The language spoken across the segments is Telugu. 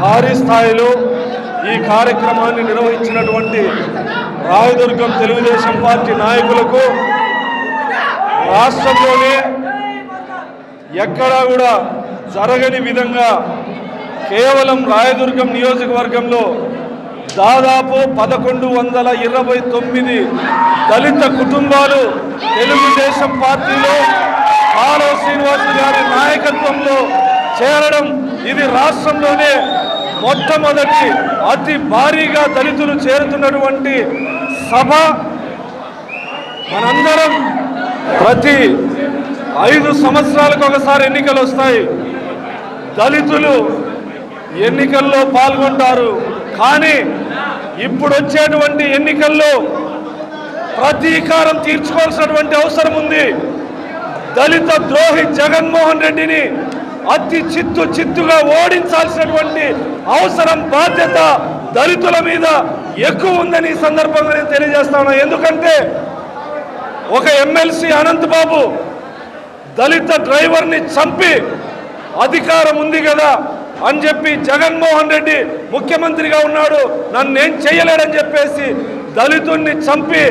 భారీ స్థాయిలో ఈ కార్యక్రమాన్ని నిర్వహించినటువంటి రాయదుర్గం తెలుగుదేశం పార్టీ నాయకులకు రాష్ట్రంలోనే ఎక్కడా కూడా జరగని విధంగా కేవలం రాయదుర్గం నియోజకవర్గంలో దాదాపు పదకొండు వందల ఇరవై తొమ్మిది దళిత కుటుంబాలు తెలుగుదేశం పార్టీలో ఆరో శ్రీనివాస్ గారి నాయకత్వంలో చేరడం ఇది రాష్ట్రంలోనే మొట్టమొదటి అతి భారీగా దళితులు చేరుతున్నటువంటి సభ. మనందరం ప్రతి ఐదు సంవత్సరాలకు ఒకసారి ఎన్నికలు వస్తాయి. దళితులు ఎన్నికల్లో పాల్గొంటారు. కానీ ఇప్పుడు వచ్చేటువంటి ఎన్నికల్లో ప్రతీకారం తీర్చుకోవాల్సినటువంటి అవసరం ఉంది. దళిత ద్రోహి జగన్మోహన్ రెడ్డిని అతి చిత్తు చిత్తుగా ఓడించాల్సినటువంటి అవసరం బాధ్యత దళితుల మీద ఎక్కువ ఉందని ఈ సందర్భంగా నేను తెలియజేస్తాను ఎందుకంటే ఒక ఎమ్మెల్సీ అనంత్ బాబు దళిత డ్రైవర్ని చంపి అధికారం ఉంది కదా అని చెప్పి జగన్మోహన్ రెడ్డి ముఖ్యమంత్రిగా ఉన్నాడు నన్ను ఏం చేయలేడని చెప్పేసి దళితుణ్ణి చంపి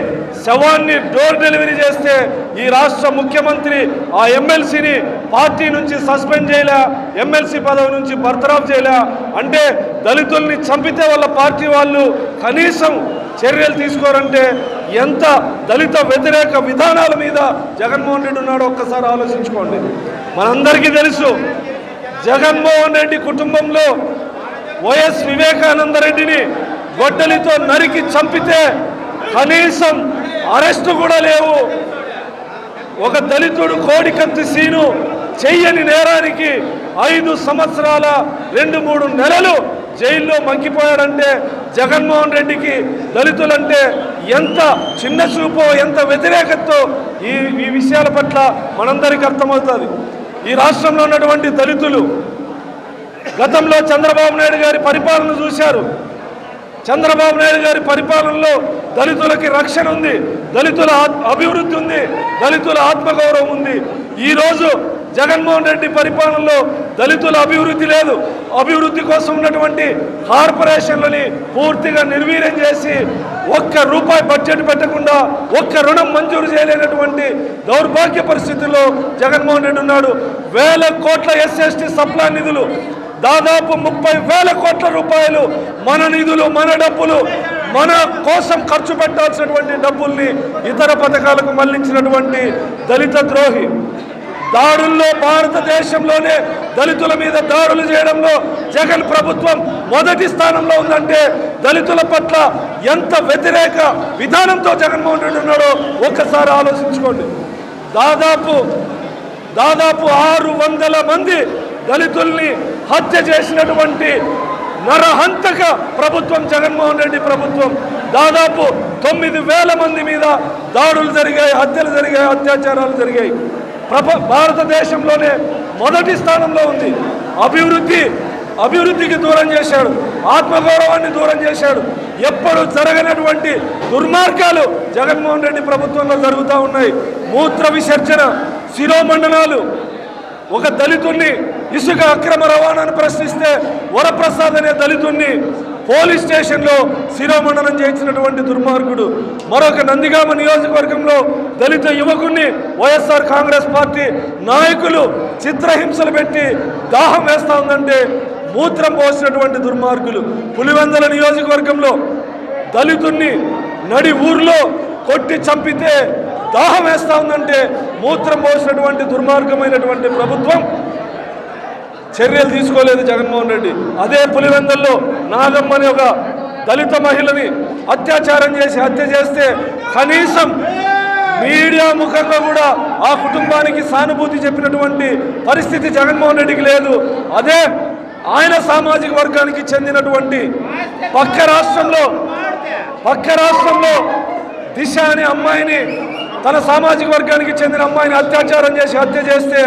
శవాన్ని డోర్ డెలివరీ చేస్తే ఈ రాష్ట్ర ముఖ్యమంత్రి ఆ ఎమ్మెల్సీని పార్టీ నుంచి సస్పెండ్ చేయలే ఎమ్మెల్సీ పదవి నుంచి బర్తరాఫ్ చేయలే. అంటే దళితుల్ని చంపితే వాళ్ళ పార్టీ వాళ్ళు కనీసం చర్యలు తీసుకోరంటే ఎంత దళిత వ్యతిరేక విధానాల మీద జగన్మోహన్ రెడ్డి ఉన్నాడో ఒక్కసారి ఆలోచించుకోండి. మనందరికీ తెలుసు జగన్మోహన్ రెడ్డి కుటుంబంలో వైఎస్ వివేకానంద రెడ్డిని గొడ్డలితో నరికి చంపితే కనీసం అరెస్టు కూడా లేవు. ఒక దళితుడు కోడికత్తి సీను చెయ్యని నేరానికి ఐదు సంవత్సరాల రెండు మూడు నెలలు జైల్లో మగ్గిపోయాడంటే జగన్మోహన్ రెడ్డికి దళితులంటే ఎంత చిన్న చూపో ఎంత వ్యతిరేకతతో ఈ ఈ విషయాల పట్ల మనందరికీ అర్థమవుతుంది. ఈ రాష్ట్రంలో ఉన్నటువంటి దళితులు గతంలో చంద్రబాబు నాయుడు గారి పరిపాలన చూశారు. చంద్రబాబు నాయుడు గారి పరిపాలనలో దళితులకి రక్షణ ఉంది దళితుల అభివృద్ధి ఉంది దళితుల ఆత్మగౌరవం ఉంది. ఈరోజు జగన్మోహన్ రెడ్డి పరిపాలనలో దళితుల అభివృద్ధి లేదు. అభివృద్ధి కోసం ఉన్నటువంటి కార్పొరేషన్లని పూర్తిగా నిర్వీర్యం చేసి ఒక్క రూపాయి బడ్జెట్ పెట్టకుండా ఒక్క రుణం మంజూరు చేయలేనటువంటి దౌర్భాగ్య పరిస్థితుల్లో జగన్మోహన్ రెడ్డి ఉన్నాడు. వేల కోట్ల ఎస్ఎస్టీ సప్లా నిధులు దాదాపు ముప్పై వేల కోట్ల రూపాయలు మన నిధులు మన డబ్బులు మన కోసం ఖర్చు పెట్టాల్సినటువంటి డబ్బుల్ని ఇతర పథకాలకు మళ్ళించినటువంటి దళిత ద్రోహి దాడుల్లో భారతదేశంలోనే దళితుల మీద దాడులు చేయడంలో జగన్ ప్రభుత్వం మొదటి స్థానంలో ఉందంటే దళితుల పట్ల ఎంత వ్యతిరేక విధానంతో జగన్మోహన్ రెడ్డి ఉన్నాడో ఒక్కసారి ఆలోచించుకోండి. దాదాపు దాదాపు ఆరు వందల మంది దళితుల్ని హత్య చేసినటువంటి నరహంతక ప్రభుత్వం జగన్మోహన్ రెడ్డి ప్రభుత్వం దాదాపు తొమ్మిది వేల మంది మీద దాడులు జరిగాయి హత్యలు జరిగాయి అత్యాచారాలు జరిగాయి. ప్రప భారతదేశంలోనే మొదటి స్థానంలో ఉంది. అభివృద్ధి అభివృద్ధికి దూరం చేశాడు. ఆత్మగౌరవాన్ని దూరం చేశాడు. ఎప్పుడు జరగనటువంటి దుర్మార్గాలు జగన్మోహన్ రెడ్డి ప్రభుత్వంలో జరుగుతూ ఉన్నాయి. మూత్ర విసర్జన శిరోమండనాలు ఒక దళితుణ్ణి ఇసుక అక్రమ రవాణాను ప్రశ్నిస్తే వరప్రసాద్ అనే దళితుణ్ణి పోలీస్ స్టేషన్లో శిరోమండనం చేయించినటువంటి దుర్మార్గుడు. మరొక నందిగామ నియోజకవర్గంలో దళిత యువకుణ్ణి వైఎస్ఆర్ కాంగ్రెస్ పార్టీ నాయకులు చిత్రహింసలు పెట్టి దాహం వేస్తా ఉందంటే మూత్రం పోసినటువంటి దుర్మార్గులు. పులివెందల నియోజకవర్గంలో దళితుణ్ణి నడి ఊర్లో కొట్టి చంపితే దాహం వేస్తా ఉందంటే మూత్రం పోసినటువంటి దుర్మార్గమైనటువంటి ప్రభుత్వం చర్యలు తీసుకోలేదు జగన్మోహన్ రెడ్డి. అదే పులివెందల్లో నాగమ్మ అనే ఒక దళిత మహిళని అత్యాచారం చేసి హత్య చేస్తే కనీసం మీడియా ముఖంగా కూడా ఆ కుటుంబానికి సానుభూతి చెప్పినటువంటి పరిస్థితి జగన్మోహన్ రెడ్డికి లేదు. అదే ఆయన సామాజిక వర్గానికి చెందినటువంటి పక్క రాష్ట్రంలో పక్క రాష్ట్రంలో దిశ అనే అమ్మాయిని తన సామాజిక వర్గానికి చెందిన అమ్మాయిని అత్యాచారం చేసి హత్య చేస్తే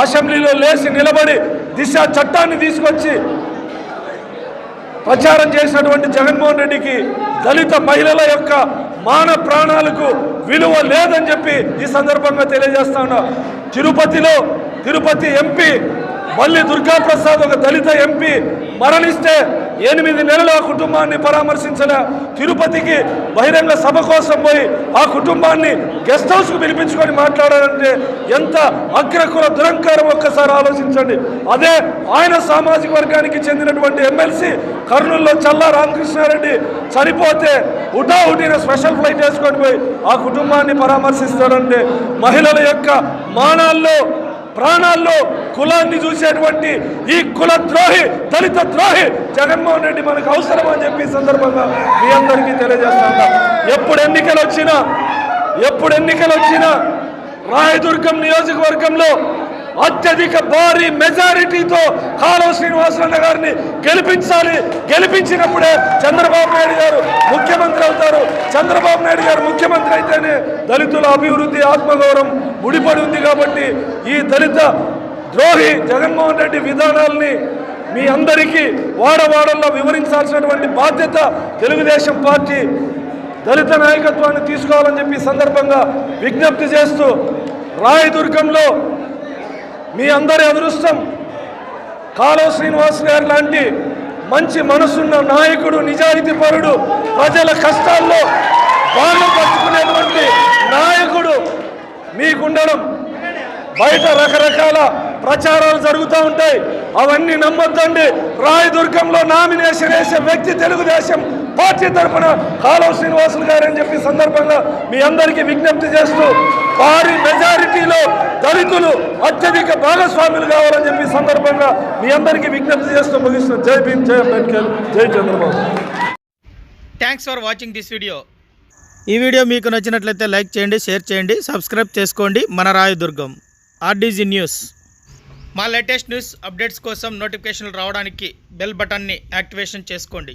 అసెంబ్లీలో లేచి నిలబడి దిశ చట్టాన్ని తీసుకొచ్చి ప్రచారం చేసినటువంటి జగన్మోహన్ రెడ్డికి దళిత మహిళల యొక్క మాన ప్రాణాలకు విలువ లేదని చెప్పి ఈ సందర్భంగా తెలియజేస్తా ఉన్నా. తిరుపతిలో తిరుపతి ఎంపీ మళ్ళీ దుర్గాప్రసాద్ ఒక దళిత ఎంపీ మరణిస్తే ఎనిమిది నెలలు ఆ కుటుంబాన్ని పరామర్శించిన తిరుపతికి బహిరంగ సభ కోసం పోయి ఆ కుటుంబాన్ని గెస్ట్ హౌస్కు పిలిపించుకొని మాట్లాడారంటే ఎంత అగ్రకుల దురంకారం ఒక్కసారి ఆలోచించండి. అదే ఆయన సామాజిక వర్గానికి చెందినటువంటి ఎమ్మెల్సీ కర్నూలులో చల్లా రామకృష్ణారెడ్డి చనిపోతే ఉటా స్పెషల్ ఫ్లైట్ వేసుకొని పోయి ఆ కుటుంబాన్ని పరామర్శిస్తాడంటే మహిళల యొక్క మానాల్లో ప్రాణాల్లో కులాన్ని చూసేటువంటి ఈ కుల ద్రోహి దళిత ద్రోహి జగన్మోహన్ రెడ్డి మనకు అవసరం అని చెప్పి సందర్భంగా మీ అందరికీ తెలియజేస్తా ఎప్పుడు ఎన్నికలు వచ్చినా ఎప్పుడు ఎన్నికలు వచ్చినా రాయదుర్గం నియోజకవర్గంలో అత్యధిక భారీ మెజారిటీతో కాలువ శ్రీనివాసరావు గారిని గెలిపించాలి. గెలిపించినప్పుడే చంద్రబాబు నాయుడు గారు ముఖ్యమంత్రి అవుతారు. చంద్రబాబు నాయుడు గారు ముఖ్యమంత్రి అయితేనే దళితుల అభివృద్ధి ఆత్మగౌరవం ముడిపడి ఉంది కాబట్టి ఈ దళిత ద్రోహి జగన్మోహన్ రెడ్డి విధానాల్ని మీ అందరికీ వాడవాడల్లో వివరించాల్సినటువంటి బాధ్యత తెలుగుదేశం పార్టీ దళిత నాయకత్వాన్ని తీసుకోవాలని చెప్పి సందర్భంగా విజ్ఞప్తి చేస్తూ రాయదుర్గంలో మీ అందరి అదృష్టం. కాలువ శ్రీనివాస్ గారు లాంటి మంచి మనసున్న నాయకుడు నిజాయితీ పరుడు ప్రజల కష్టాల్లో బాగా పట్టుకునేటువంటి నాయకుడు మీకుండడం. బయట రకరకాల ప్రచారాలు జరుగుతూ ఉంటాయి. అవన్నీ నమ్మొద్దండి. రాయదుర్గంలో నామినేషన్ వేసే వ్యక్తి తెలుగుదేశం పార్టీ తరఫున కాలువ శ్రీనివాసులు గారు అని చెప్పి సందర్భంగా మీ అందరికీ విజ్ఞప్తి చేస్తూ భారీ మెజారిటీలో దళితులు అత్యధిక భాగస్వాములు కావాలని చెప్పి సందర్భంగా మీ అందరికీ విజ్ఞప్తి చేస్తూ ముగిస్తున్న జై భీమ్ జై అంబేద్కర్ జై Chandrababu. Thanks for watching this video ఈ వీడియో మీకు నచ్చినట్లయితే లైక్ చేయండి షేర్ చేయండి సబ్స్క్రైబ్ చేసుకోండి. మన రాయదుర్గం ఆర్డీజీ న్యూస్. మా లేటెస్ట్ న్యూస్ అప్డేట్స్ కోసం నోటిఫికేషన్లు రావడానికి బెల్ బటన్ని యాక్టివేషన్ చేసుకోండి.